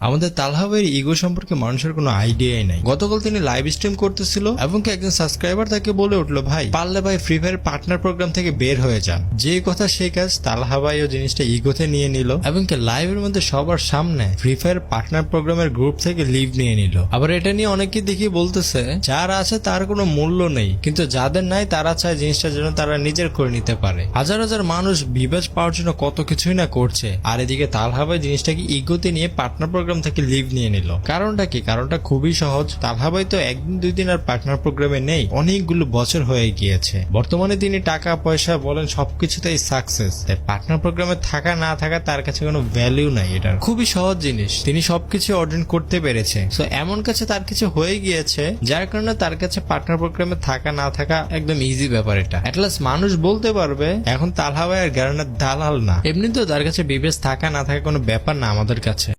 আমাদের তালহাবের ইগো সম্পর্কে মানুষের কোনো আইডিয়াই নাই। গতকাল তিনি লাইভ স্ট্রিম করতেছিল এবং একজন সাবস্ক্রাইবার তাকে বলে উঠল, ভাই, পারলে ভাই ফ্রি ফায়ার পার্টনার প্রোগ্রাম থেকে বের হয়ে যান। যে কথা সেই কাজ তালহা ও জিনিসটা ইগোতে নিয়ে নিল এবং লাইভের মধ্যে সবার সামনে ফ্রি ফায়ার পার্টনার প্রোগ্রামের গ্রুপ থেকে লিভ নিয়ে নিল। আবার এটা নিয়ে অনেকে দেখি বলতেছে, যার আছে তার কোনো মূল্য নেই, কিন্তু যাদের নাই তারা চায় জিনিসটা যেন তারা নিজের করে নিতে পারে। হাজার হাজার মানুষ বিবেচ পাওয়ার জন্য কত কিছুই না করছে। আর এদিকে তালহা ভাই জিনিসটাকে ইগোতে নিয়ে পার্টনার প্রোগ্রাম থেকে লিভ নিয়ে নিল। কারণটা কি? কারণটা খুবই সহজ। তালহা ভাই তো একদিন দুই দিন আর পার্টনার প্রোগ্রামে নেই। অনেকগুলো বছর হয়ে গিয়েছে। বর্তমানে তিনি টাকা, পয়সা বলেন, সবকিছুতেই সাকসেস তাই পার্টনার প্রোগ্রামে থাকা, না থাকা, তার কাছে কোনো ভ্যালিউ নাই এটার। খুবই সহজ জিনিস। তিনি সবকিছু অর্জন করতে পেরেছে। তো এমন কাছে তার কিছু হয়ে গিয়েছে, যার কারণে তার কাছে পার্টনার প্রোগ্রামে থাকা, না থাকা একদম ইজি ব্যাপার এটা। অ্যাটলাস্ট মানুষ বলতে পারবে, এখন তালহা ভাই আর গ্যারানের দালাল না। এমনিতেও তার কাছে বিবেচ থাকা, না থাকা কোনো ব্যাপার না আমাদের কাছে।